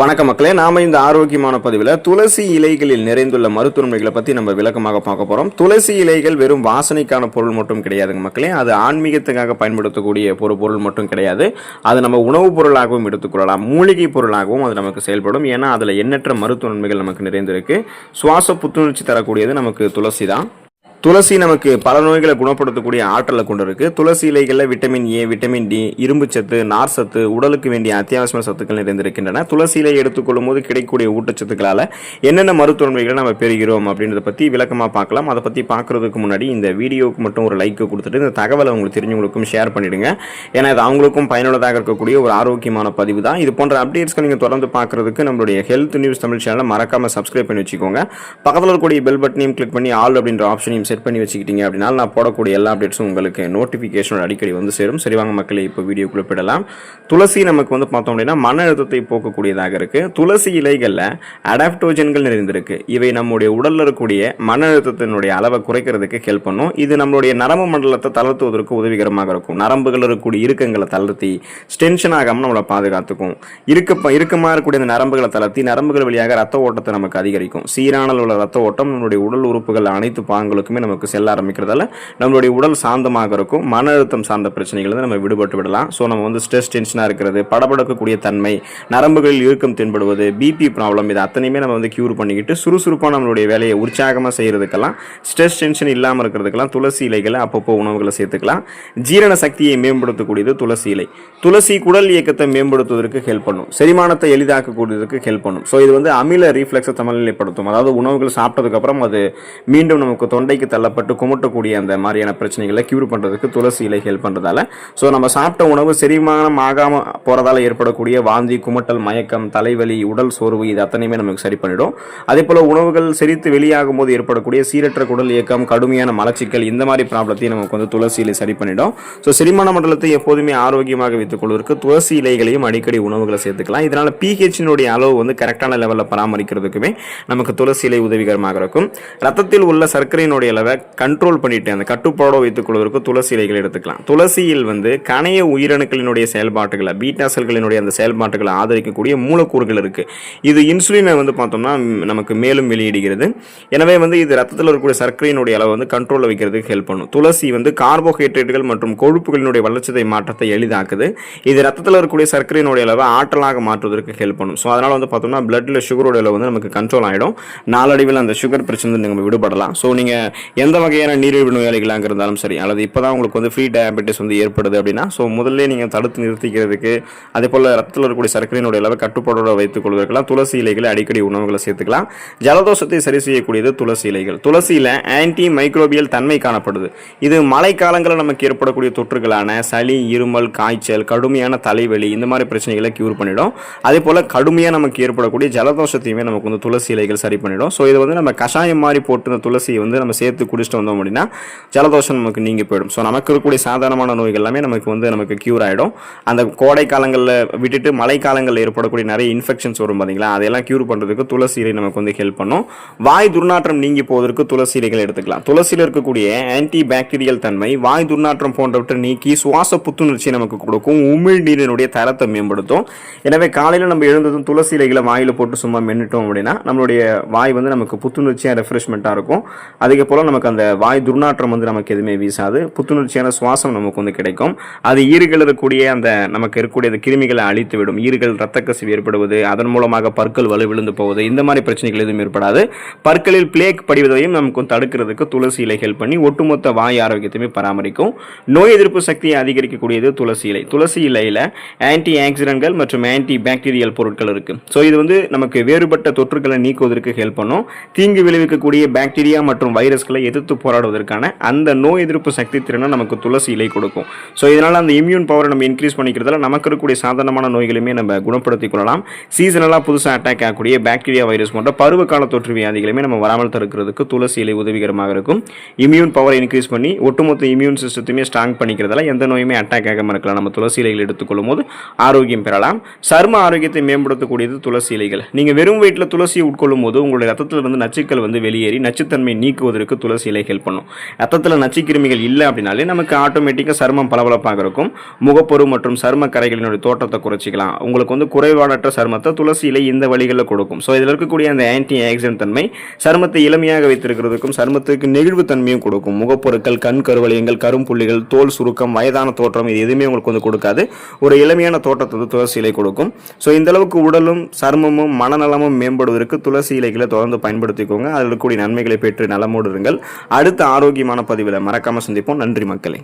வணக்கம் மக்களே நாம இந்த ஆரோக்கியமான பதிவில் துளசி இலைகளில் நிறைந்துள்ள மருத்துவன்மைகளை பற்றி நம்ம விளக்கமாக பார்க்க போகிறோம் துளசி இலைகள் வெறும் வாசனைக்கான பொருள் மட்டும் கிடையாதுங்க மக்களே. அது ஆன்மீகத்துக்காக பயன்படுத்தக்கூடிய ஒரு பொருள் மட்டும் கிடையாது. அது நம்ம உணவுப் பொருளாகவும் எடுத்துக்கொள்ளலாம் மூலிகை பொருளாகவும் அது நமக்கு செயல்படும். ஏன்னா அதில் எண்ணற்ற மருத்துவ நன்மைகள் நமக்கு நிறைந்திருக்கு. சுவாச புத்துணர்ச்சி தரக்கூடியது நமக்கு துளசி தான் துளசி நமக்கு பல நோய்களை குணப்படுத்தக்கூடிய ஆற்றலை கொண்டு இருக்கு. துளசி இலைகளில் விட்டமின் ஏ விட்டமின் டி இரும்பு சத்து நார் சத்து உடலுக்கு வேண்டிய அத்தியாவசிய சத்துக்கள் நிறைந்திருக்கின்றன. துளசி இலையை எடுத்துக்கொள்ளும் போது கிடைக்கக்கூடிய ஊட்டச்சத்துக்களால் என்னென்ன மருத்துவன்மைகளை நம்ம பெறுகிறோம் அப்படின்றத பற்றி விளக்கமாக பார்க்கலாம். அதை பற்றி பார்க்குறதுக்கு முன்னாடி இந்த வீடியோவுக்கு மட்டும் ஒரு லைக்கு கொடுத்துட்டு இந்த தகவலை உங்களுக்கு தெரிஞ்சவங்களுக்கும் ஷேர் பண்ணிடுங்க. ஏன்னா இது அவங்களுக்கும் பயனுள்ளதாக இருக்கக்கூடிய ஒரு ஆரோக்கியமான பதிவு தான். இது போன்ற அப்டேட்ஸ்க்கு நீங்கள் தொடர்ந்து பார்க்குறதுக்கு நம்மளுடைய ஹெல்த் நியூஸ் தமிழ் சேனலை மறக்காமல் சப்ஸ்கிரைப் பண்ணி வச்சுக்கோங்க. பக்கத்தில் இருக்கக்கூடிய பெல் பட்டனையும் கிளிக் பண்ணி ஆல் அப்படின்ற ஆப்ஷனையும் செட் பண்ணி வச்சுக்கிட்டீங்க அப்படின்னா நான் போடக்கூடிய எல்லா அப்டேட்ஸும் உங்களுக்கு நோட்டிஃபிகேஷனோட அடிக்கடி வந்து சேரும். சரி வாங்க மக்களே இப்போ வீடியோ குறிப்பிடலாம் துளசி நமக்கு வந்து பார்த்தோம் அப்படின்னா மன அழுத்தத்தை போக்கக்கூடியதாக இருக்குது துளசி இலைகளில் அடாப்டோஜன்கள் நிறைந்திருக்கு. இவை நம்முடைய உடலில் இருக்கக்கூடிய மன அழுத்தத்தினுடைய அளவை குறைக்கிறதுக்கு ஹெல்ப் பண்ணும். இது நம்மளுடைய நரம்பு மண்டலத்தை தளர்த்துவதற்கு உதவிகரமாக இருக்கும். நரம்புகள் இருக்கக்கூடிய இறுக்கங்களை தளர்த்தி ஸ்டென்ஷன் ஆகாமல் நம்மளை பாதுகாத்துக்கும். இருக்க இறுக்கமாக இருக்கக்கூடிய இந்த நரம்புகளை தளர்த்தி நரம்புகள் வழியாக ரத்த ஓட்டத்தை நமக்கு அதிகரிக்கும். சீரானல் உள்ள ரத்த ஓட்டம் நம்மளுடைய உடல் உறுப்புகள் அனைத்து பாங்களுக்குமே நமக்கு செல்ல ஆரம்பிக்கிறதால நம்மளுடைய உடல் சாந்தமாக இருக்கும். மன அழுத்தம் சார்ந்த பிரச்சனைகள் நம்ம விடுபட்டு விடலாம். ஸோ நம்ம வந்து ஸ்ட்ரெஸ் டென்ஷனாக இருக்கிறது படபடக்கக்கூடிய தன்மை நரம்புகளில் இறுக்கம் தென்படுவது பிபி ப்ராப்ளம் இது அத்தனையுமே நம்ம வந்து கியூர் பண்ணிக்கிட்டு சுறுசுறுப்பாக நம்மளுடைய வேலையை உற்சாகமாக செய்கிறதுக்கெல்லாம் ஸ்ட்ரெஸ் டென்ஷன் இல்லாமல் இருக்கிறதுக்கெல்லாம் துளசி இலைகளை அப்பப்போ உணவுகளை சேர்த்துக்கலாம். ஜீரண சக்தியை மேம்படுத்தக்கூடியது துளசி இலை. துளசி குடல் இயக்கத்தை மேம்படுத்துவதற்கு ஹெல்ப் பண்ணும். செரிமானத்தை எளிதாக்கக்கூடியதற்கு ஹெல்ப் பண்ணும். ஸோ இது வந்து அமில ரீஃப்ளெக்ஸை சமநிலைப்படுத்தும். அதாவது உணவுகள் சாப்பிட்டதுக்கப்புறம் அது மீண்டும் நமக்கு தொண்டைக்கு தள்ளப்பட்டு குமட்டக்கூடிய அந்த மாதிரியான பிரச்சனைகளை க்யூர் பண்ணுறதுக்கு துளசி இலை ஹெல்ப் பண்ணுறதால ஸோ நம்ம சாப்பிட்ட உணவு செரிமானம் ஆகாமல் போகிறதால ஏற்படக்கூடிய வாந்தி குமட்டல் மயக்கம் தலைவலி உடல் சோர்வு இது அத்தனையுமே நமக்கு சரி பண்ணிடும். அதே போல் உணவுகள் செரித்து வெளியாகும் போது ஏற்படக்கூடிய சீரற்ற குடல் இயக்கம் கடுமையான மலச்சிக்கல் இந்த மாதிரி ப்ராப்ளத்தையும் நமக்கு வந்து துளசி இலை சரி பண்ணிடும். ஸோ செரிமான மண்டலத்தை எப்போதுமே ஆரோக்கியமாக வைத்துக் கொள்வதற்கு துளசி இலைகளையும் அடிக்கடி உணவுகளை சேர்த்துக்கலாம். இதனால் பிஹெச்சினுடைய அளவு வந்து கரெக்டான லெவலில் பராமரிக்கிறதுக்குமே நமக்கு துளசி இலை உதவிகரமாக இருக்கும். ரத்தத்தில் உள்ள சர்க்கரையினுடைய அளவை கண்ட்ரோல் பண்ணிட்டு அந்த கட்டுப்பாடோ வைத்துக் கொள்வதற்கு துளசி இலைகள் எடுத்துக்கலாம். துளசியில் வந்து கணைய உயிரணுக்களினுடைய செயல்பாட்டுகளை பீட்டா செல்களினுடைய அந்த செயல்பாட்டுகளை ஆதரிக்கக்கூடிய மூலக்கூறுகள் இருக்கு. இது இன்சுலினை வந்து பார்த்தோம்னா நமக்கு மேலும் வெளியிடுகிறது. எனவே வந்து இது ரத்தத்தில் இருக்கக்கூடிய சர்க்கரையினுடைய அளவை வந்து கண்ட்ரோலில் வைக்கிறதுக்கு ஹெல்ப் பண்ணும். துளசி வந்து கார்போஹைட்ரேட்டுகள் மற்றும் கொழுப்புகளினுடைய வளர்ச்சிதை மாற்றத்தை எளிதாக்குது. இது ரத்தத்தில் இருக்கக்கூடிய சர்க்கரையினுடைய அளவை ஆற்றலாக மாற்றுவதற்கு ஹெல்ப் பண்ணும். ஸோ அதனால் வந்து பார்த்தோம்னா பிளட்டில் சுகரோட அளவு வந்து நமக்கு கண்ட்ரோல் ஆகிடும் நாளடைவில் அந்த சுகர் பிரச்சனை நம்ம விடுபடலாம். ஸோ நீங்கள் எந்த வகையான நீரிழிவு நோயாளிகளாக இருந்தாலும் சரி அல்லது இப்போ தான் உங்களுக்கு வந்து ஃப்ரீ டயபெட்டிஸ் வந்து ஏற்படுது அப்படின்னா ஸோ முதல்ல நீங்கள் தடுத்து நிறுத்திக்கிறதுக்கு அதே போல் ரத்தத்தில் இருக்கக்கூடிய சர்க்கரையினுடைய அளவை கட்டுப்பாடோட வைத்துக் கொள்வதற்கெல்லாம் துளசி இலைகளை அடிக்கடி உணவுகளை சேர்த்துக்கலாம். ஜலதோஷத்தை சரி செய்யக்கூடியது துளசி இலைகள். துளசியில் ஆன்டி மைக்ரோபியல் தன்மை காணப்படுது. இது மழைக்காலங்களில் நமக்கு ஏற்படக்கூடிய தொற்றுகளான சளி இருமல் காய்ச்சல் கடுமையான தலைவலி இந்த மாதிரி பிரச்சனைகளை கியூர் பண்ணிடும். அதே போல் கடுமையாக நமக்கு ஏற்படக்கூடிய ஜலதோஷத்தையுமே நமக்கு வந்து துளசி இலைகள் சரி பண்ணிடும். ஸோ இது வந்து நம்ம கஷாயம் மாதிரி போட்டு இந்த துளசியை வந்து நம்ம சேர்த்து குடிச்சிட்டு வந்தோம் அப்படின்னா ஜலதோஷம் நமக்கு நீங்கி போயிடும். ஸோ நமக்கு இருக்கக்கூடிய சாதாரணமான நோய்கள் எல்லாமே நமக்கு வந்து நமக்கு க்யூர் ஆகிடும் அந்த கோடை காலங்களில் விட்டுட்டு மழை காலங்களில் ஏற்படக்கூடிய நிறைய இன்ஃபெக்ஷன்ஸ் வரும் பார்த்தீங்களா அதெல்லாம் க்யூர் பண்ணுறதுக்கு துளசி இலை நமக்கு வந்து ஹெல்ப் பண்ணும். வாய் துர்நாற்றம் நீங்கி போவதற்கு துளசி இலைகள் எடுத்துக்கலாம். துளசியில் இருக்கக்கூடிய ஆன்டி பாக்டீரியல் தன்மை வாய் துர்நாற்றம் போன்றவற்றை நீக்கி சுவாச புத்துணர்ச்சியை நமக்கு கொடுக்கும். உமிழ் நீரினுடைய தரத்தை மேம்படுத்தும். எனவே காலையில் நம்ம எழுந்ததும் துளசி இலைகளை வாயில் போட்டு சும்மா மென்னுட்டோம் அப்படின்னா நம்மளுடைய வாய் வந்து நமக்கு புத்துணர்ச்சியாக ரெஃப்ரெஷ்மெண்ட்டாக இருக்கும். அதுக்கு போல் நமக்கு அந்த வாய் துர்நாற்றம் வந்து நமக்கு எதுவுமே வீசாது. புத்துணர்ச்சியான சுவாசம் நமக்கு வந்து கிடைக்கும். அது ஈறுகள் இருக்கக்கூடிய அந்த நமக்கு இருக்கக்கூடிய அந்த கிருமிகளை அழித்து விடும் ஈறுகள் ரத்த கசிவு ஏற்படுவது அதன் மூலமாக பற்கள் வலு விழுந்து போவது இந்த மாதிரி பிரச்சனைகள் எதுவும் ஏற்படாது. பற்களில் பிளேக் படிவதையும் நமக்கு தடுக்கிறதுக்கு துளசி இலை ஹெல்ப் பண்ணி ஒட்டுமொத்த வாய் ஆரோக்கியத்தையுமே பராமரிக்கும். நோய் எதிர்ப்பு சக்தியை அதிகரிக்கக்கூடியது துளசி இலை. துளசி இலையில் ஆன்டி ஆக்சிடென்ட்கள் மற்றும் ஆன்டி பாக்டீரியல் பொருட்கள் இருக்குது ஸோ இது வந்து நமக்கு வேறுபட்ட தொற்றுகளை நீக்குவதற்கு ஹெல்ப் பண்ணும். தீங்கு விளைவிக்கக்கூடிய பாக்டீரியா மற்றும் வைரஸ்கள் எதிர்த்து போராடுவதற்கான அந்த நோய் எதிர்ப்பு சக்தி திறனை நமக்கு துளசி இலை கொடுக்கும். ஸோ இதனால் அந்த இம்யூன் பவரை நம்ம இன்க்ரீஸ் பண்ணிக்கிறதால நமக்கு இருக்கக்கூடிய சாதாரணமான நோய்களுமே நம்ம குணப்படுத்திக் கொள்ளலாம். சீசனலாக புதுசாக அட்டாக் ஆகக்கூடிய பாக்டீரியா வைரஸ் போன்ற பருவகால தொற்று வியாதிகளுமே நம்ம வராமல் தடுக்கிறதுக்கு துளசி இலை உதவிகரமாக இருக்கும். இம்யூன் பவரை இன்க்ரீஸ் பண்ணி ஒட்டுமொத்த இம்யூன் சிஸ்டத்தையுமே ஸ்ட்ராங் பண்ணிக்கிறதால எந்த நோயுமே அட்டாக் ஆகாமல் இருக்கலாம். நம்ம துளசி இலைகள் எடுத்துக்கொள்ளும் போது ஆரோக்கியம் பெறலாம். சர்ம ஆரோக்கியத்தை மேம்படுத்தக்கூடியது துளசி இலைகள். நீங்கள் வெறும் வயிற்றில் துளசியை உட்கொள்ளும் போது உங்களுடைய ரத்தத்தில் இருந்து நச்சுக்கள் வந்து வெளியேறி நச்சுத்தன்மை நீக்குவதற்கு துளசி இலை ஹெல்ப் பண்ணும். ரத்தத்தில் நச்சுக்கிருமிகள் இல்லை அப்படின்னாலே நமக்கு ஆட்டோமேட்டிக்காக சருமம் பளபளப்பாக இருக்கும். முகப்பொரு மற்றும் சரும கரைகளினுடைய தோற்றத்தை குறைச்சிக்கலாம். உங்களுக்கு வந்து குறைபாடற்ற சருமத்தை துளசி இலை இந்த வழிகளில் கொடுக்கும். ஸோ இதில் இருக்கக்கூடிய அந்த ஆன்டி ஆக்சிடென்ட் தன்மை சருமத்தை இளமையாக வைத்திருக்கிறதுக்கும் சருமத்துக்கு நெகிழ்வு தன்மையும் கொடுக்கும். முகப்பொருட்கள் கண் கருவளையங்கள் கரும்புள்ளிகள் தோல் சுருக்கம் வயதான தோற்றம் இது எதுவுமே உங்களுக்கு வந்து கொடுக்காது. ஒரு இளமையான தோற்றத்தை வந்து துளசி இலை கொடுக்கும். ஸோ இந்த அளவுக்கு உடலும் சருமமும் மனநலமும் மேம்படுவதற்கு துளசி இலைகளை தொடர்ந்து பயன்படுத்திக்கோங்க. அதில் இருக்கக்கூடிய நன்மைகளை பெற்று நலமோடு இருங்கள். அடுத்த ஆரோக்கியமான பதிவில் மறக்காமல் சந்திப்போம். நன்றி மக்களே.